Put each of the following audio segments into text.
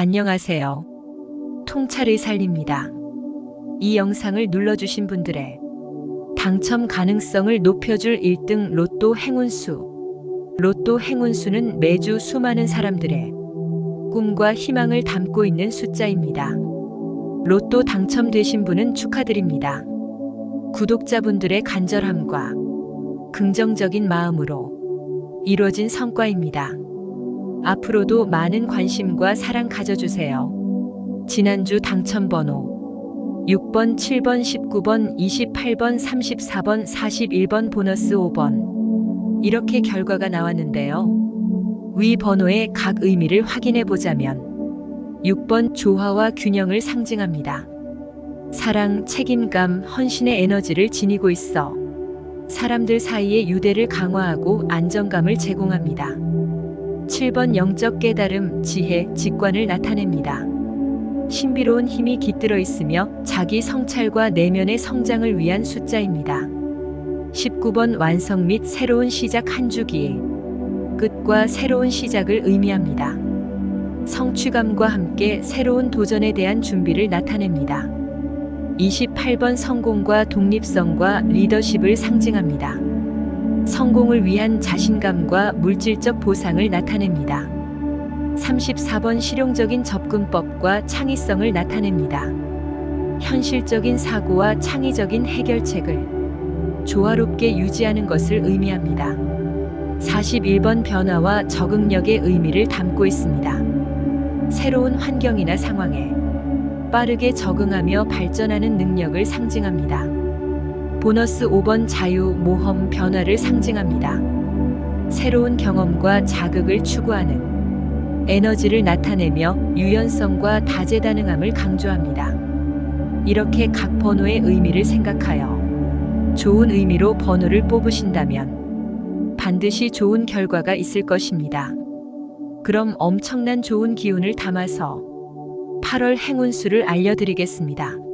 안녕하세요. 통찰을 살립니다. 이 영상을 눌러주신 분들의 당첨 가능성을 높여줄 1등 로또 행운수. 로또 행운수는 매주 수많은 사람들의 꿈과 희망을 담고 있는 숫자입니다. 로또 당첨되신 분은 축하드립니다. 구독자분들의 간절함과 긍정적인 마음으로 이루어진 성과입니다. 앞으로도 많은 관심과 사랑 가져주세요. 지난주 당첨번호 6번, 7번, 19번, 28번, 34번, 41번, 보너스 5번. 이렇게 결과가 나왔는데요. 위 번호의 각 의미를 확인해 보자면 6번 조화와 균형을 상징합니다. 사랑, 책임감, 헌신의 에너지를 지니고 있어 사람들 사이의 유대를 강화하고 안정감을 제공합니다. 7번 영적 깨달음, 지혜, 직관을 나타냅니다. 신비로운 힘이 깃들어 있으며 자기 성찰과 내면의 성장을 위한 숫자입니다. 19번 완성 및 새로운 시작 한 주기의 끝과 새로운 시작을 의미합니다. 성취감과 함께 새로운 도전에 대한 준비를 나타냅니다. 28번 성공과 독립성과 리더십을 상징합니다. 성공을 위한 자신감과 물질적 보상을 나타냅니다. 34번 실용적인 접근법과 창의성을 나타냅니다. 현실적인 사고와 창의적인 해결책을 조화롭게 유지하는 것을 의미합니다. 41번 변화와 적응력의 의미를 담고 있습니다. 새로운 환경이나 상황에 빠르게 적응하며 발전하는 능력을 상징합니다. 보너스 5번 자유, 모험, 변화를 상징합니다. 새로운 경험과 자극을 추구하는 에너지를 나타내며 유연성과 다재다능함을 강조합니다. 이렇게 각 번호의 의미를 생각하여 좋은 의미로 번호를 뽑으신다면 반드시 좋은 결과가 있을 것입니다. 그럼 엄청난 좋은 기운을 담아서 8월 행운수를 알려드리겠습니다.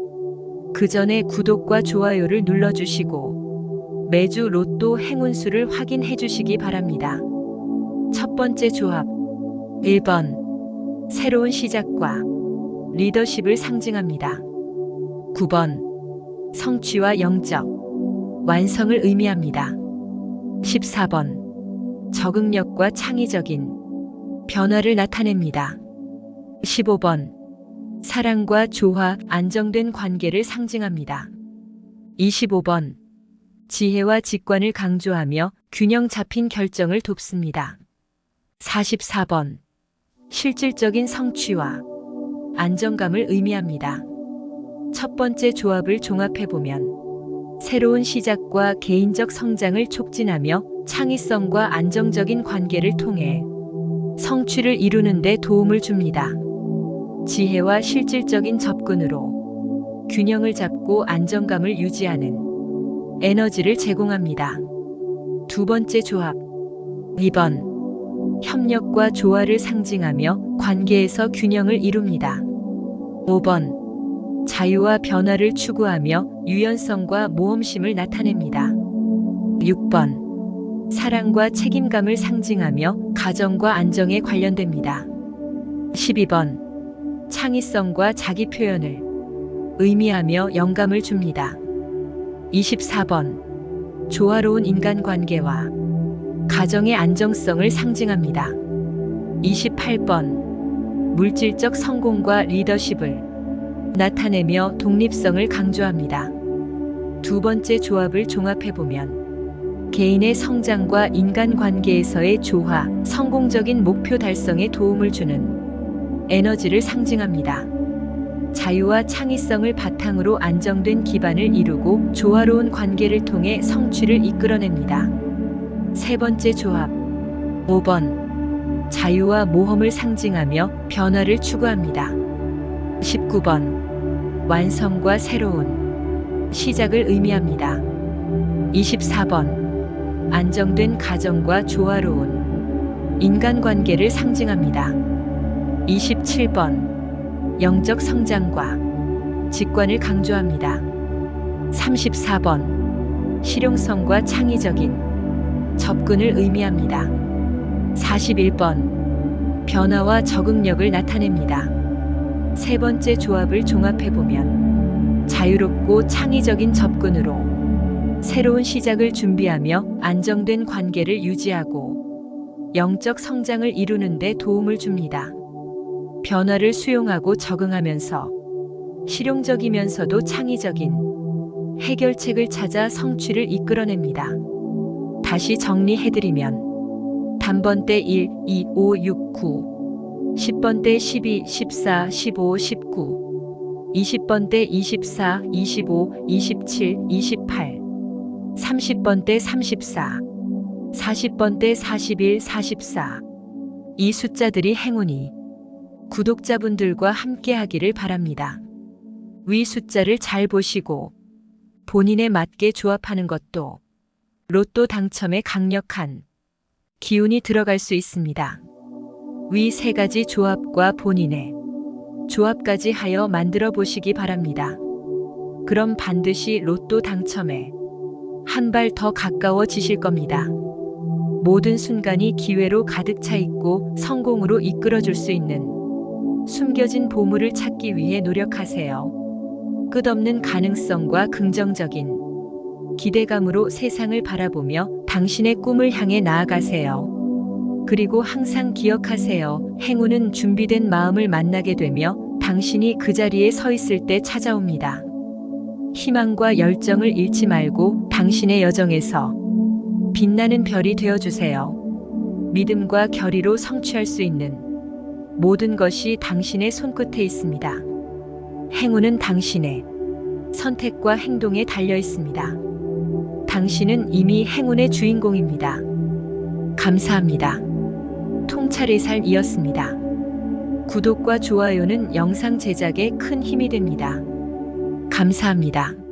그 전에 구독과 좋아요를 눌러주시고 매주 로또 행운수를 확인해 주시기 바랍니다. 첫 번째 조합 1번 새로운 시작과 리더십을 상징합니다. 9번 성취와 영적 완성을 의미합니다. 14번 적응력과 창의적인 변화를 나타냅니다. 15번 사랑과 조화, 안정된 관계를 상징합니다. 25번 지혜와 직관을 강조하며 균형 잡힌 결정을 돕습니다. 44번 실질적인 성취와 안정감을 의미합니다. 첫 번째 조합을 종합해보면 새로운 시작과 개인적 성장을 촉진하며 창의성과 안정적인 관계를 통해 성취를 이루는 데 도움을 줍니다. 지혜와 실질적인 접근으로 균형을 잡고 안정감을 유지하는 에너지를 제공합니다. 두 번째 조합 2번 협력과 조화를 상징하며 관계에서 균형을 이룹니다. 5번 자유와 변화를 추구하며 유연성과 모험심을 나타냅니다. 6번 사랑과 책임감을 상징하며 가정과 안정에 관련됩니다. 12번 창의성과 자기 표현을 의미하며 영감을 줍니다. 24번 조화로운 인간관계와 가정의 안정성을 상징합니다. 28번 물질적 성공과 리더십을 나타내며 독립성을 강조합니다. 두 번째 조합을 종합해보면 개인의 성장과 인간관계에서의 조화, 성공적인 목표 달성에 도움을 주는 에너지를 상징합니다. 자유와 창의성을 바탕으로 안정된 기반을 이루고 조화로운 관계를 통해 성취를 이끌어냅니다. 세 번째 조합 5번 자유와 모험을 상징하며 변화를 추구합니다. 19번 완성과 새로운 시작을 의미합니다. 24번 안정된 가정과 조화로운 인간관계를 상징합니다. 27번 영적 성장과 직관을 강조합니다. 34번 실용성과 창의적인 접근을 의미합니다. 41번 변화와 적응력을 나타냅니다. 세 번째 조합을 종합해 보면 자유롭고 창의적인 접근으로 새로운 시작을 준비하며 안정된 관계를 유지하고 영적 성장을 이루는 데 도움을 줍니다. 변화를 수용하고 적응하면서 실용적이면서도 창의적인 해결책을 찾아 성취를 이끌어냅니다. 다시 정리해드리면 단번대 1, 2, 5, 6, 9 10번대 12, 14, 15, 19 20번대 24, 25, 27, 28 30번대 34 40번대 41, 44 이 숫자들이 행운이 구독자분들과 함께 하기를 바랍니다. 위 숫자를 잘 보시고 본인에 맞게 조합하는 것도 로또 당첨에 강력한 기운이 들어갈 수 있습니다. 위 세 가지 조합과 본인의 조합까지 하여 만들어 보시기 바랍니다. 그럼 반드시 로또 당첨에 한 발 더 가까워지실 겁니다. 모든 순간이 기회로 가득 차 있고 성공으로 이끌어 줄 수 있는 숨겨진 보물을 찾기 위해 노력하세요. 끝없는 가능성과 긍정적인 기대감으로 세상을 바라보며 당신의 꿈을 향해 나아가세요. 그리고 항상 기억하세요. 행운은 준비된 마음을 만나게 되며 당신이 그 자리에 서 있을 때 찾아옵니다. 희망과 열정을 잃지 말고 당신의 여정에서 빛나는 별이 되어 주세요. 믿음과 결의로 성취할 수 있는 모든 것이 당신의 손끝에 있습니다. 행운은 당신의 선택과 행동에 달려 있습니다. 당신은 이미 행운의 주인공입니다. 감사합니다. 통찰의 삶이었습니다. 구독과 좋아요는 영상 제작에 큰 힘이 됩니다. 감사합니다.